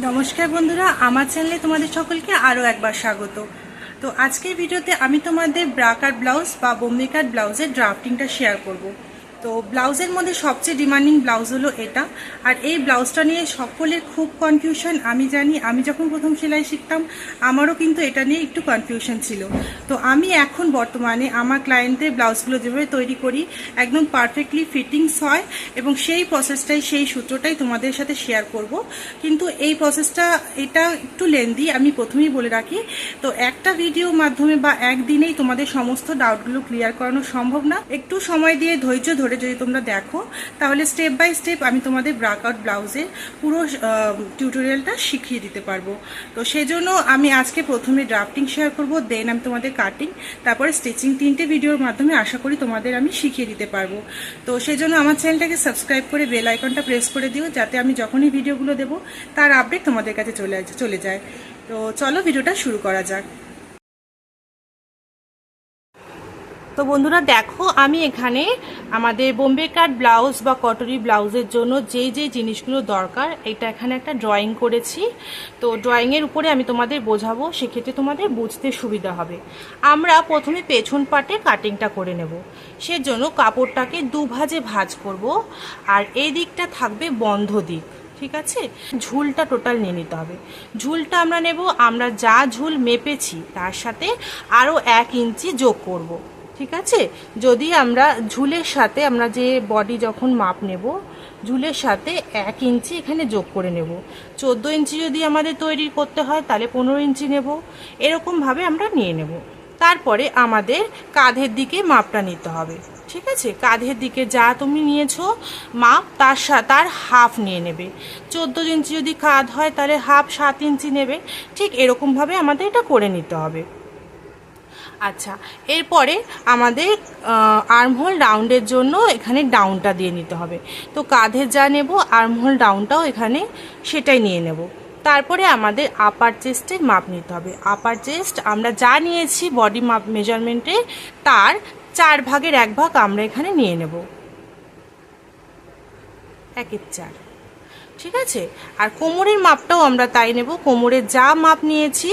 নমস্কার বন্ধুরা, আমার চ্যানেলে তোমাদের সকলকে আরও একবার স্বাগত। তো আজকের ভিডিওতে আমি তোমাদের ব্রাকার ব্লাউজ বা বোম্বিকার ব্লাউজের ড্রাফটিংটা শেয়ার করব। তো ব্লাউজের মধ্যে সবচেয়ে ডিমান্ডিং ব্লাউজ হলো এটা। আর এই ব্লাউজটা নিয়ে সকলের খুব কনফিউশন আমি জানি, আমি যখন প্রথম সেলাই শিখতাম, আমারও কিন্তু এটা নিয়ে একটু কনফিউশন ছিল। তো আমি এখন বর্তমানে আমার ক্লায়েন্টের ব্লাউজগুলো যেভাবে তৈরি করি, একদম পারফেক্টলি ফিটিংস হয় এবং সেই প্রসেসটাই সেই সূত্রটাই তোমাদের সাথে শেয়ার করব। কিন্তু এই প্রসেসটা এটা একটু লেন্দি আমি প্রথমেই বলে রাখি। তো একটা ভিডিওর মাধ্যমে বা একদিনেই তোমাদের সমস্ত ডাউটগুলো ক্লিয়ার করানো সম্ভব না। একটু সময় দিয়ে ধৈর্য ধরে যদি তোমরা দেখো, তাহলে স্টেপ বাই স্টেপ আমি তোমাদের ব্রাকআউট ব্লাউজের পুরো টিউটোরিয়ালটা শিখিয়ে দিতে পারব। তো সেজন্য আমি আজকে প্রথমে ড্রাফটিং শেয়ার করব দেন আমি তোমাদের কাটিং তারপরে স্টিচিং তিনটে ভিডিওর মাধ্যমে আশা করি তোমাদের আমি শিখিয়ে দিতে পারব। তো সেজন্য আমার চ্যানেলটাকে সাবস্ক্রাইব করে বেল আইকনটা প্রেস করে দিও, যাতে আমি যখনই ভিডিওগুলো দেবো, তার আপডেট তোমাদের কাছে চলে চলে যায়। তো চলো ভিডিওটা শুরু করা যাক। তো বন্ধুরা দেখো, আমি এখানে আমাদের বোম্বে কাট ব্লাউজ বা কটরি ব্লাউজের জন্য যেই যেই জিনিসগুলো দরকার, এটা এখানে একটা ড্রয়িং করেছি। তো ড্রয়িংয়ের উপরে আমি তোমাদের বোঝাবো, সেক্ষেত্রে তোমাদের বুঝতে সুবিধা হবে। আমরা প্রথমে পেছন পাটে কাটিংটা করে নেব। সেজন্য কাপড়টাকে দুভাজে ভাঁজ করব, আর এই দিকটা থাকবে বন্ধ দিক, ঠিক আছে? ঝুলটা টোটাল নিয়ে নিতে হবে। ঝুলটা আমরা নেব, আমরা যা ঝুল মেপেছি, তার সাথে আরও এক ইঞ্চি যোগ করব। ঠিক আছে? যদি আমরা ঝুলের সাথে আমরা যে বডি যখন মাপ নেব, ঝুলের সাথে এক ইঞ্চি এখানে যোগ করে নেব। চোদ্দ ইঞ্চি যদি আমাদের তৈরি করতে হয়, তাহলে পনেরো ইঞ্চি নেব। এরকমভাবে আমরা নিয়ে নেব। তারপরে আমাদের কাঁধের দিকে মাপটা নিতে হবে। ঠিক আছে? কাঁধের দিকে যা তুমি নিয়েছো, মাপ তার তার হাফ নিয়ে নেবে। চোদ্দ ইঞ্চি যদি কাঁধ হয়, তাহলে হাফ সাত ইঞ্চি নেবে। ঠিক এরকমভাবে আমাদের এটা করে নিতে হবে। আচ্ছা এরপরে আমাদের আর্মহোল রাউন্ডের জন্য এখানে ডাউনটা দিয়ে নিতে হবে। তো কাঁধে যা নেব আর্মহোল ডাউনটাও এখানে সেটাই নিয়ে নেব। তারপরে আমাদের আপার চেস্টের মাপ নিতে হবে। আপার চেস্ট আমরা যা নিয়েছি বডি মাপ মেজারমেন্টে তার চার ভাগের এক ভাগ আমরা এখানে নিয়ে নেব। একের চার। ঠিক আছে? আর কোমরের মাপটাও আমরা তাই নেব। কোমরের যা মাপ নিয়েছি,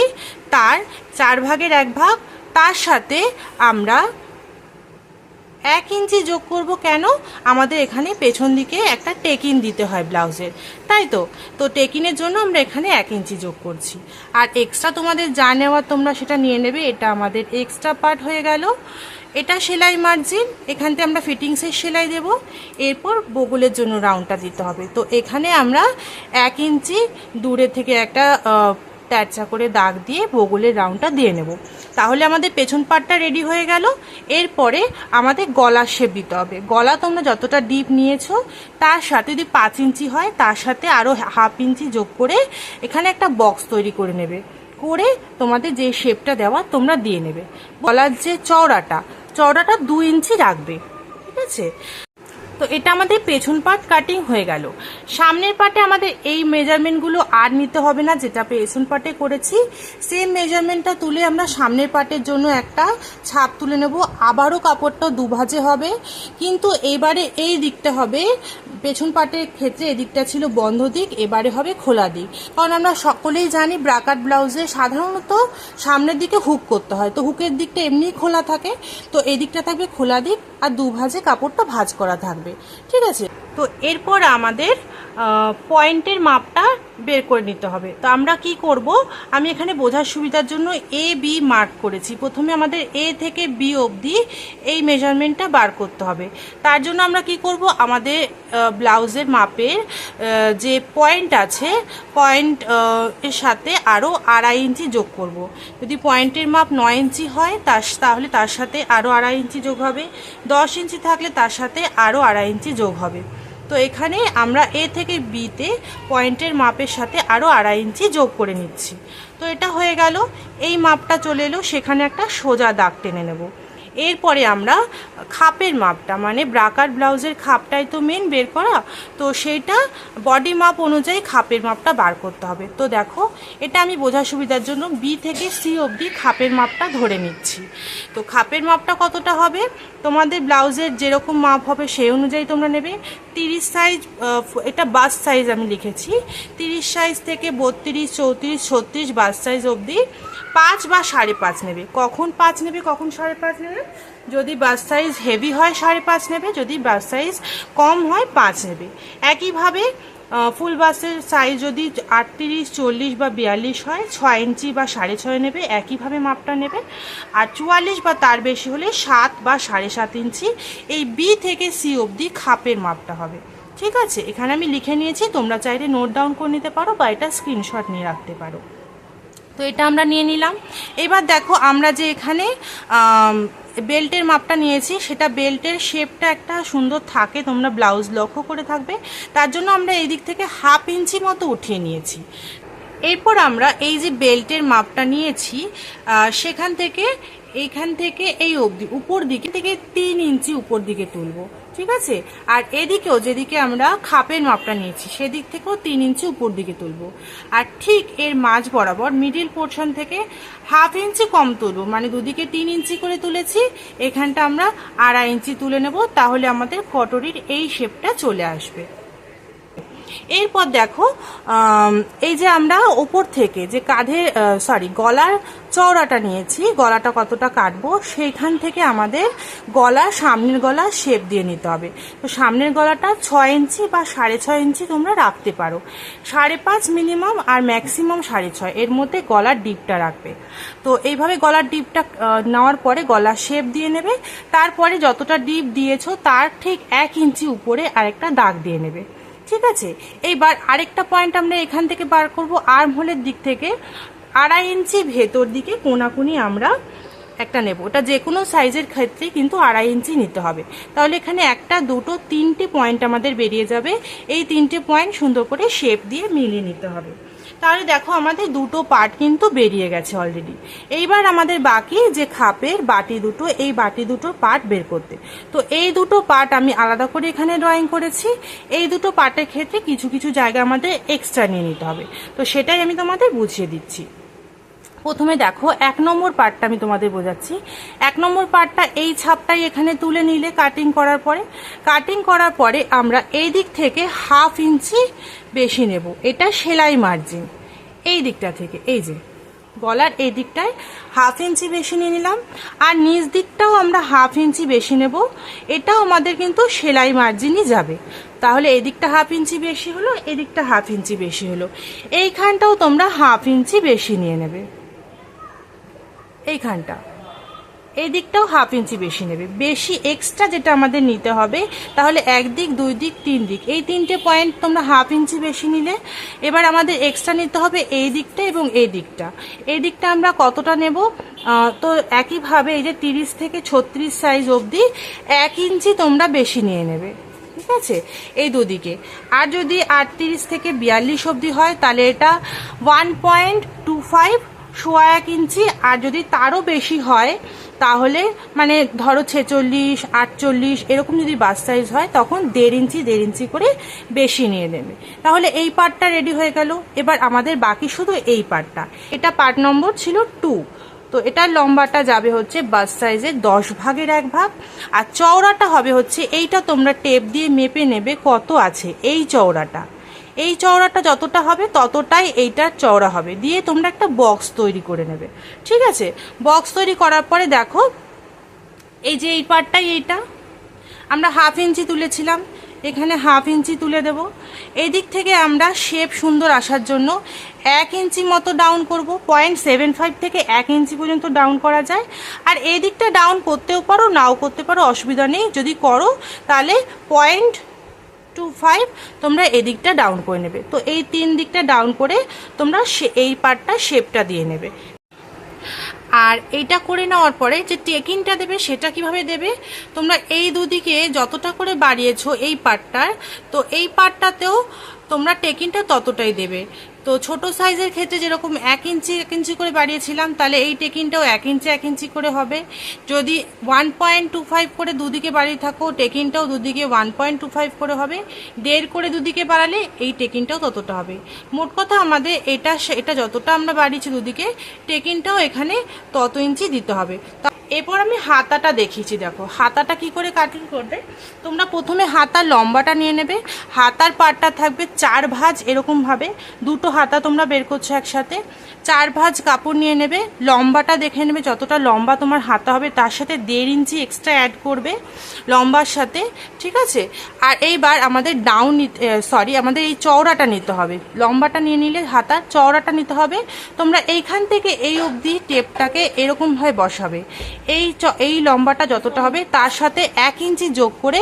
তার চার ভাগের এক ভাগ তার সাথে আমরা এক ইঞ্চি যোগ করব কেন? আমাদের এখানে পেছন দিকে একটা টেকিন দিতে হয় ব্লাউজের। তাই তো? তো টেকিনের জন্য আমরা এখানে এক ইঞ্চি যোগ করছি। আর এক্সট্রা তোমাদের যা নেওয়ার তোমরা সেটা নিয়ে নেবে। এটা আমাদের এক্সট্রা পার্ট হয়ে গেল। এটা সেলাই মার্জিন এখান থেকে আমরা ফিটিংসের সেলাই দেব। এরপর বগলের জন্য রাউন্ডটা দিতে হবে। তো এখানে আমরা এক ইঞ্চি দূরে থেকে একটা ট্যাচা করে দাগ দিয়ে বগলের রাউন্ডটা দিয়ে নেব। তাহলে আমাদের পেছন পাটটা রেডি হয়ে গেল। এরপরে আমাদের গলা শেপ দিতে হবে। গলা তোমরা যতটা ডিপ নিয়েছো, তার সাথে যদি পাঁচ ইঞ্চি হয়, তার সাথে আরও হাফ ইঞ্চি যোগ করে এখানে একটা বক্স তৈরি করে নেবে। করে তোমাদের যে শেপটা দেওয়া, তোমরা দিয়ে নেবে। গলার যে চওড়াটা চওড়াটা দু ইঞ্চি রাখবে। ঠিক আছে? তো এটা আমাদের পেছন পার্ট কাটিং হয়ে গেল। সামনের পার্টে আমাদের এই মেজারমেন্টগুলো আর নিতে হবে না, যেটা পেছন পার্টে করেছি। সেম মেজারমেন্টটা তুলে আমরা সামনের পার্টের জন্য একটা ছাপ তুলে নেব। আবারও কাপড়টা দুভাজে হবে। কিন্তু এবারে এই দিকটা হবে, পেছন পার্টের ক্ষেত্রে এদিকটা ছিল বন্ধ দিক, এবারে হবে খোলা দিক। কারণ আমরা সকলেই জানি ব্রাকাট ব্লাউজে সাধারণত সামনের দিকে হুক করতে হয়। তো হুকের দিকটা এমনিই খোলা থাকে। তো এদিকটা থাকবে খোলা দিক। আর দু ভাজে কাপড়টা ভাঁজ করা থাকবে। ঠিক আছে? তো এরপর আমাদের পয়েন্টের মাপটা বের করে নিতে হবে। তো আমরা কি করব? আমি এখানে বোঝার সুবিধার জন্য এ বি মার্ক করেছি। প্রথমে আমাদের এ থেকে বি অবধি এই মেজারমেন্টটা বার করতে হবে। তার জন্য আমরা কি করব? আমাদের ব্লাউজের মাপের যে পয়েন্ট আছে পয়েন্ট এর সাথে আরও আড়াই ইঞ্চি যোগ করব। যদি পয়েন্টের মাপ নয় ইঞ্চি হয়, তার, তাহলে তার সাথে আরও আড়াই ইঞ্চি যোগ হবে। দশ ইঞ্চি থাকলে তার সাথে আরও আড়াই ইঞ্চি যোগ হবে। তো এখানে আমরা এ থেকে বিতে পয়েন্টের মাপের সাথে আরও আড়াই ইঞ্চি যোগ করে নিচ্ছি। তো এটা হয়ে গেল, এই মাপটা চলে এলো, সেখানে একটা সোজা দাগ টেনে নেব। এরপরে আমরা খাপের মাপটা মানে ব্রাকার ব্লাউজের খাপটাই তো মেন বের করা, তো সেইটা বডি মাপ অনুযায়ী খাপের মাপটা বার করতে হবে। তো দেখো, এটা আমি বোঝার সুবিধার জন্য বি থেকে সি অবধি খাপের মাপটা ধরে নিচ্ছি। তো খাপের মাপটা কতটা হবে? তোমাদের ব্লাউজের যেরকম মাপ হবে সেই অনুযায়ী তোমরা নেবে। তিরিশ সাইজ এটা বাস সাইজ আমি লিখেছি। তিরিশ সাইজ থেকে বত্রিশ, চৌত্রিশ, ছত্রিশ বাস সাইজ অবধি পাঁচ বা সাড়ে পাঁচ নেবে। কখন পাঁচ নেবে, কখন সাড়ে পাঁচ নেবে? যদি বাস সাইজ হেভি হয়, সাড়ে পাঁচ নেবে। যদি বাস সাইজ কম হয়, পাঁচ নেবে। একইভাবে ফুল বাসের সাইজ যদি আটত্রিশ, চল্লিশ বা বিয়াল্লিশ হয়, ছয় ইঞ্চি বা সাড়ে ছয় নেবে, একইভাবে মাপটা নেবে। আর চুয়াল্লিশ বা তার বেশি হলে সাত বা সাড়ে সাত ইঞ্চি, এই বি থেকে সি অবধি খাপের মাপটা হবে। ঠিক আছে? এখানে আমি লিখে নিয়েছি, তোমরা চাইলে নোট ডাউন করে নিতে পারো বা এটা স্ক্রিনশট নিয়ে রাখতে পারো। তো এটা আমরা নিয়ে নিলাম। এবার দেখো আমরা যে এখানে বেল্টের মাপটা নিয়েছি, সেটা বেল্টের শেপটা একটা সুন্দর থাকে, তোমরা ব্লাউজ লক্ষ্য করে থাকবে। তার জন্য আমরা এই দিক থেকে হাফ ইঞ্চি মতো উঠিয়ে নিয়েছি। এরপর আমরা এই যে বেল্টের মাপটা নিয়েছি সেখান থেকে এইখান থেকে এই অবধি উপর দিকে থেকে তিন ইঞ্চি উপর দিকে তুলবো, ঠিক আছে? আর এদিকেও যেদিকে আমরা খাপের মাপটা নিয়েছি, সেদিক থেকেও তিন ইঞ্চি উপর দিকে তুলবো। আর ঠিক এর মাঝ বরাবর মিডিল পোর্শন থেকে হাফ ইঞ্চি কম তুলবো মানে দুদিকে তিন ইঞ্চি করে তুলেছি, এখানটা আমরা আড়াই ইঞ্চি তুলে নেব, তাহলে আমাদের কটরির এই শেপটা চলে আসবে। এরপর দেখো এই যে আমরা ওপর থেকে যে কাঁধে সরি গলার চওড়াটা নিয়েছি, গলাটা কতটা কাটবো, সেইখান থেকে আমাদের গলার সামনের গলা শেপ দিয়ে নিতে হবে। তো সামনের গলাটা ছয় ইঞ্চি বা সাড়ে ছয় ইঞ্চি তোমরা রাখতে পারো। সাড়ে পাঁচ মিনিমাম আর ম্যাক্সিমাম সাড়ে ছয়, এর মধ্যে গলার ডিপটা রাখবে। তো এইভাবে গলার ডিপটা নেওয়ার পরে গলার শেপ দিয়ে নেবে। তারপরে যতটা ডিপ দিয়েছ, তার ঠিক এক ইঞ্চি উপরে আরেকটা দাগ দিয়ে নেবে। ঠিক আছে? এইবার আরেকটা পয়েন্ট আমরা এখান থেকে বার করব আর্ম হোলের দিক থেকে। আড়াই ইঞ্চি ভেতর দিকে কোনাকুনি আমরা একটা নেব। ওটা যে কোনো সাইজের ক্ষেত্রে কিন্তু আড়াই ইঞ্চি নিতে হবে। তাহলে এখানে একটা, দুটো, তিনটে পয়েন্ট আমাদের বেরিয়ে যাবে। এই তিনটে পয়েন্ট সুন্দর করে শেপ দিয়ে মিলিয়ে নিতে হবে। তাহলে দেখো আমাদের দুটো পার্ট কিন্তু বেরিয়ে গেছে অলরেডি এইবার আমাদের বাকি যে খাপের বাটি দুটো, এই বাটি দুটোর পার্ট বের করতে। তো এই দুটো পার্ট আমি আলাদা করে এখানে ড্রয়িং করেছি। এই দুটো পার্টের ক্ষেত্রে কিছু কিছু জায়গা আমাদের এক্সট্রা নিয়ে নিতে হবে। তো সেটাই আমি তোমাদের বুঝিয়ে দিচ্ছি। প্রথমে দেখো, এক নম্বর পার্টটা আমি তোমাদের বোঝাচ্ছি। এক নম্বর পার্টটা এই ছাপটাই এখানে তুলে নিলে কাটিং করার পরে। কাটিং করার পরে আমরা এই দিক থেকে হাফ ইঞ্চি বেশি নেব। এটা সেলাই মার্জিন এই দিকটা থেকে, এই যে গলার এই দিকটায় হাফ ইঞ্চি বেশি নিয়ে নিলাম। আর নিচ দিকটাও আমরা হাফ ইঞ্চি বেশি নেব। এটাও আমাদের কিন্তু সেলাই মার্জিনই যাবে। তাহলে এদিকটা হাফ ইঞ্চি বেশি হলো এদিকটা হাফ ইঞ্চি বেশি হলো। এইখানটাও তোমরা হাফ ইঞ্চি বেশি নিয়ে নেবে। এইখানটা। এই দিকটাও হাফ ইঞ্চি বেশি নেবে। বেশি এক্সট্রা যেটা আমাদের নিতে হবে, তাহলে এক দিক, দুই দিক, তিন দিক। এই তিনটে পয়েন্ট তোমরা হাফ ইঞ্চি বেশি নিলে, এবার আমাদের এক্সট্রা নিতে হবে এই দিকটা এবং এই দিকটা। এই দিকটা আমরা কতটা নেব? তো একইভাবে এই যে তিরিশ থেকে ছত্রিশ সাইজ অবধি এক ইঞ্চি তোমরা বেশি নিয়ে নেবে। ঠিক আছে? এই দুদিকে। আর যদি আটত্রিশ থেকে বিয়াল্লিশ অবধি হয়, তাহলে এটা ওয়ান পয়েন্ট টু ফাইভ সোয়া এক ইঞ্চি, আর যদি তারও বেশি হয়, তাহলে মানে ধরো ছেচল্লিশ, আটচল্লিশ, এরকম যদি বাস সাইজ হয়, তখন দেড় ইঞ্চি দেড় ইঞ্চি করে বেশি নিয়ে নেবে। তাহলে এই পার্টটা রেডি হয়ে গেল। এবার আমাদের বাকি শুধু এই পার্টটা। এটা পার্ট নম্বর ছিল টু তো এটার লম্বাটা যাবে হচ্ছে বাস সাইজের দশ ভাগের এক ভাগ। আর চওড়াটা হবে হচ্ছে, এইটা তোমরা টেপ দিয়ে মেপে নেবে কত আছে। এই চওড়াটা। এই চওড়াটা যতটা হবে ততটাই এইটার চওড়া হবে। দিয়ে তোমরা একটা বক্স তৈরি করে নেবে। ঠিক আছে? বক্স তৈরি করার পরে দেখো, এই যে এই পার্টটাই এইটা। আমরা হাফ ইঞ্চি তুলেছিলাম। এখানে হাফ ইঞ্চি তুলে দেব। এই দিক থেকে আমরা শেপ সুন্দর আসার জন্য এক ইঞ্চি মতো ডাউন করব। পয়েন্ট সেভেন ফাইভ থেকে এক ইঞ্চি পর্যন্ত ডাউন করা যায়। আর এই দিকটা ডাউন করতেও পারো, নাও করতে পারো, অসুবিধা নেই। যদি করো, তাহলে পয়েন্ট টু ফাইভ তোমরা এদিকটা ডাউন করে নেবে। তো এই তিন দিকটা ডাউন করে তোমরা এই পার্টটা শেপটা দিয়ে নেবে। আর এটা করে নেওয়ার পরে যে টেকিংটা দেবে, সেটা কীভাবে দেবে? তোমরা এই দুদিকে যতটা করে বাড়িয়েছো এই পার্টটার তো এই পার্টটাতেও তোমরা টেকিংটা ততটাই দেবে। তো ছোট সাইজের ক্ষেত্রে যেরকম এক ইঞ্চি এক ইঞ্চি করে বাড়িয়েছিলাম, তাহলে এই টেকিনটাও এক ইঞ্চি এক ইঞ্চি করে হবে। যদি ওয়ান পয়েন্ট টু ফাইভ করে দুদিকে বাড়িয়ে থাকো, টেকিনটাও দুদিকে ওয়ান পয়েন্ট টু ফাইভ করে হবে। দেড় করে দুদিকে বাড়ালে এই টেকিনটাও ততটা হবে। মোট কথা আমাদের এটা এটা যতটা আমরা বাড়িয়েছি দুদিকে, টেকিনটাও এখানে তত ইঞ্চি দিতে হবে। এরপর আমি হাতাটা দেখিয়েছি, দেখো। হাতাটা কি করে কাটিং করবে? তোমরা প্রথমে হাতার লম্বাটা নিয়ে নেবে। হাতার পাটটা থাকবে চার ভাঁজ এরকমভাবে দুটো হাতা তোমরা বের করছ একসাথে। চার ভাঁজ কাপড় নিয়ে নেবে। লম্বাটা দেখে নেবে যতটা লম্বা তোমার হাতা হবে। তার সাথে দেড় ইঞ্চি এক্সট্রা অ্যাড করবে লম্বার সাথে, ঠিক আছে? আর এইবার আমাদের ডাউন সরি আমাদের এই চওড়াটা নিতে হবে। লম্বাটা নিয়ে নিলে হাতার চওড়াটা নিতে হবে। তোমরা এইখান থেকে এই অবধি টেপটাকে এরকমভাবে বসাবে। এই এই লম্বাটা যতটা হবে, তার সাথে এক ইঞ্চি যোগ করে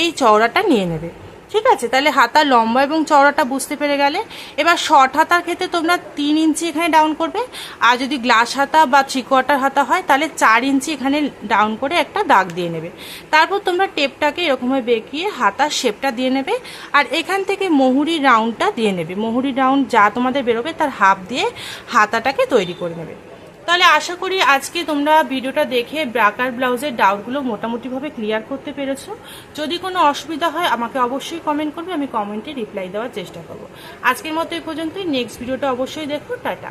এই চওড়াটা নিয়ে নেবে। ঠিক আছে? তাহলে হাতার লম্বা এবং চওড়াটা বুঝতে পেরে গেলে। এবার শর্ট হাতার ক্ষেত্রে তোমরা তিন ইঞ্চি এখানে ডাউন করবে। আর যদি গ্লাস হাতা বা কোয়ার্টার হাতা হয়, তাহলে চার ইঞ্চি এখানে ডাউন করে একটা দাগ দিয়ে নেবে। তারপর তোমরা টেপটাকে এরকমভাবে বেঁকিয়ে হাতার শেপটা দিয়ে নেবে। আর এখান থেকে মহুরি রাউন্ডটা দিয়ে নেবে। মহুরি রাউন্ড যা তোমাদের বেরোবে, তার হাফ দিয়ে হাতাটাকে তৈরি করে নেবে। তাহলে আশা করি আজকে তোমরা ভিডিওটা দেখে ব্রাকার ব্লাউজের ডাউটগুলো মোটামুটিভাবে ক্লিয়ার করতে পেরেছ। যদি কোনো অসুবিধা হয়, আমাকে অবশ্যই কমেন্ট করবে, আমি কমেন্টে রিপ্লাই দেওয়ার চেষ্টা করব। আজকের মতো এই পর্যন্তই। নেক্সট ভিডিওটা অবশ্যই দেখো। টাটা।